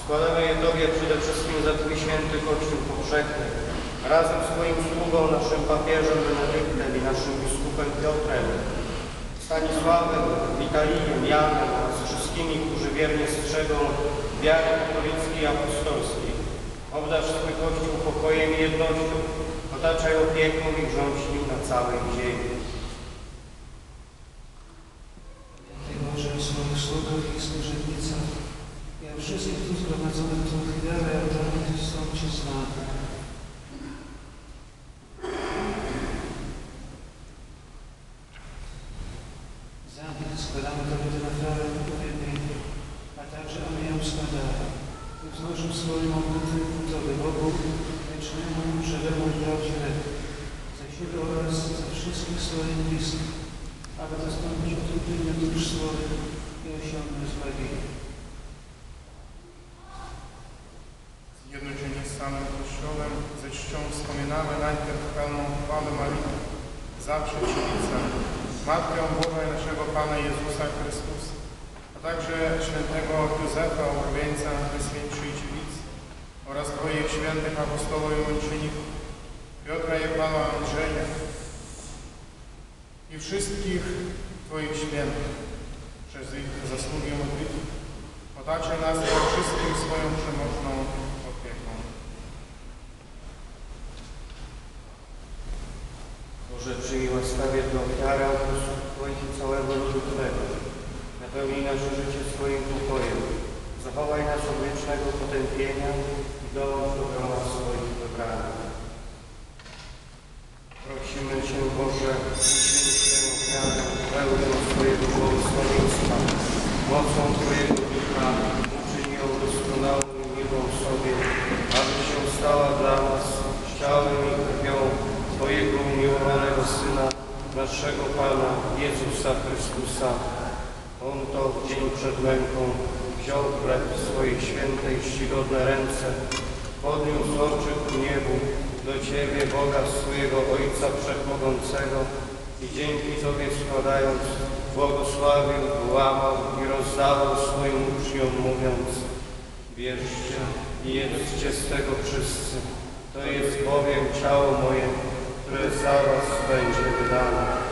Składamy je Tobie przede wszystkim za Twój święty Kościół powszechny, razem z Twoim sługą, naszym papieżem Benedyktem i naszym biskupem Piotrem, Stanisławem, Witalijem, Janem oraz wszystkimi, którzy wiernie strzegą wiary katolickiej i apostolskiej. Obdarz swój Kościół pokojem i jednością, otaczaj opieką i rządź nim na całej ziemi. Ty Boże, swoich sługach i służebnicach, ja wszystkich tu zgromadzonych Tą chwilę, oddany są Ci składamy uwielbienie, a także one ją składają. Ty wznoszę swoją obrotę Tobie, Bogu, wiecznemu, za siebie oraz za wszystkich swoich bliskich, aby zastąpić utrudnienia dusz swoich i osiągnąć zbawienie. Zawsze Dziewicę, Matkę Boga i naszego Pana Jezusa Chrystusa, a także świętego Józefa, Obrowieńca, Najświętszej Dziewicy oraz Twoich świętych apostołów i męczenników, Piotra i Pana Andrzeja i wszystkich Twoich świętych, przez ich zasługi modlitwy. Otaczaj nas wszystkim swoją przemożną opieką. Łaskawie tę ofiarę usług Twoich całego ludu Twego. Napełnij nasze życie swoim pokojem. Zachowaj nas od wiecznego potępienia i dołącz do grona swoich wybranych. Prosimy Cię, Boże, uświęć tę ofiarę pełnią swojego błogosławieństwa. Mocą Twojego Ducha uczyń ją doskonałą i miłą sobie, aby się stała dla nas ciałem i krwią Twojego umiłowanego Syna, naszego Pana Jezusa Chrystusa. On to w dzień przed męką wziął chleb w swoje święte i czcigodne ręce, podniósł oczy ku niebu, do Ciebie, Boga swojego Ojca Wszechmogącego i dzięki Tobie składając, błogosławił, łamał i rozdawał swoim uczniom, mówiąc Bierzcie i jedzcie z tego wszyscy. To jest bowiem ciało moje, które za was będzie wydane.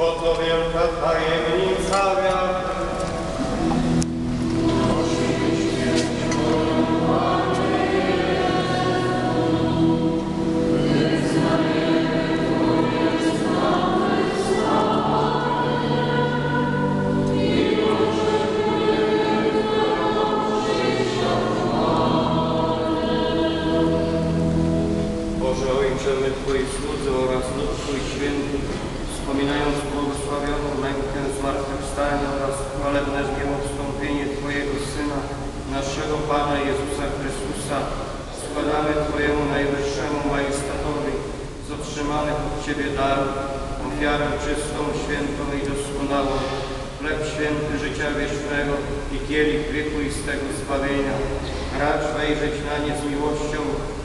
Potlowienka tajemnica wiatr, Ciebie darów, ofiarę czystą, świętą i doskonałą, chleb święty życia wiecznego i kielich wiekuistego zbawienia. Racz wejrzeć na nie z miłością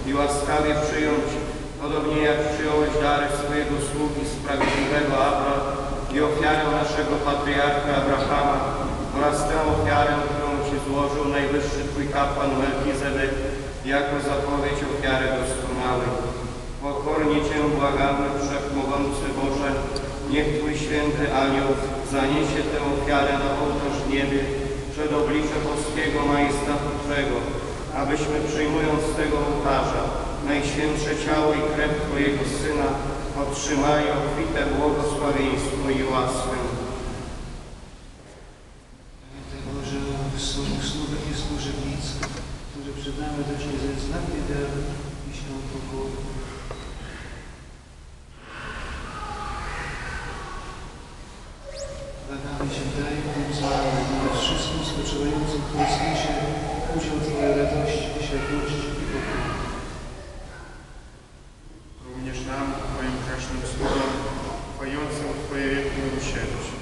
i łaskawie przyjąć, podobnie jak przyjąłeś dary swojego sługi sprawiedliwego Abra i ofiarę naszego patriarcha Abrahama oraz tę ofiarę, którą Ci złożył najwyższy Twój kapłan Melchizedek jako zapowiedź ofiary doskonałej. Pokornie Cię błagamy, Wszechmogący Boże, niech Twój święty anioł zaniesie tę ofiarę na ołtarz niebie przed oblicze boskiego majestatu Twego, abyśmy przyjmując z tego ołtarza najświętsze ciało i krew Twojego Syna otrzymaj obfite błogosławieństwo i łaskę. Pamiętaj Boże o swoich sługach i służebnicach, którzy przed nami doszli ze znakiem wiary i się pokoju. Błagamy Cię, daj zmarłym oraz wszystkim spoczywającym w Chrystusie udział Twojej radości, światłości i pokoju. Również nam, Twoim grzesznym sługom, chwającym Twoje wielkie miłosierdzie.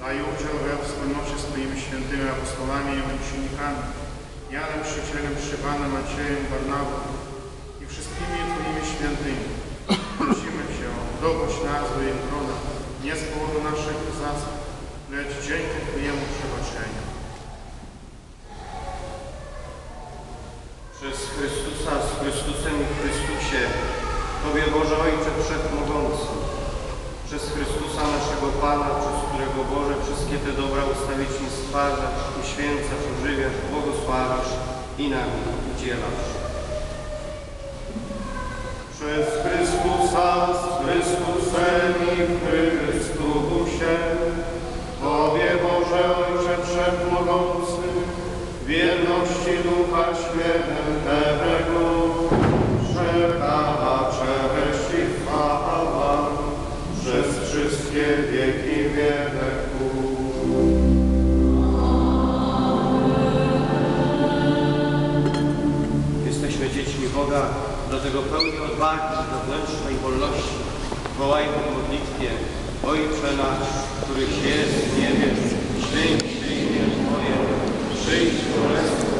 Daj udział we wspólnocie z Twoimi świętymi apostolami i uczennikami, Janem Chrzcicielem, Szywanem, Maciejem, Barnabą i wszystkimi Twoimi świętymi. Prosimy Cię o dobroć nazwy i grona, nie z powodu naszych zasług, lecz dzięki Twojemu przebaczeniu. Przez Chrystusa, z Chrystusem i w Chrystusie, Tobie Boże Ojcze Wszechmogący, przez Chrystusa naszego Pana, przez którego Boże wszystkie te dobra ustawicznie stwarzasz, uświęcasz, ożywiasz, błogosławisz i nam udzielasz. Przez Chrystusa, z Chrystusem i w Chrystusie, Tobie Boże Ojcze Wszechmogący, w jedności Ducha Świętego, wszelka cześć i chwała przez wszystkie wieki wieków. Jesteśmy dziećmi Boga, dlatego pełni odwagi wewnętrznej wolności. Wołajmy w modlitwie Ojcze nasz, któryś jest w niebie, święć się imię Twoje, przyjdź królestwo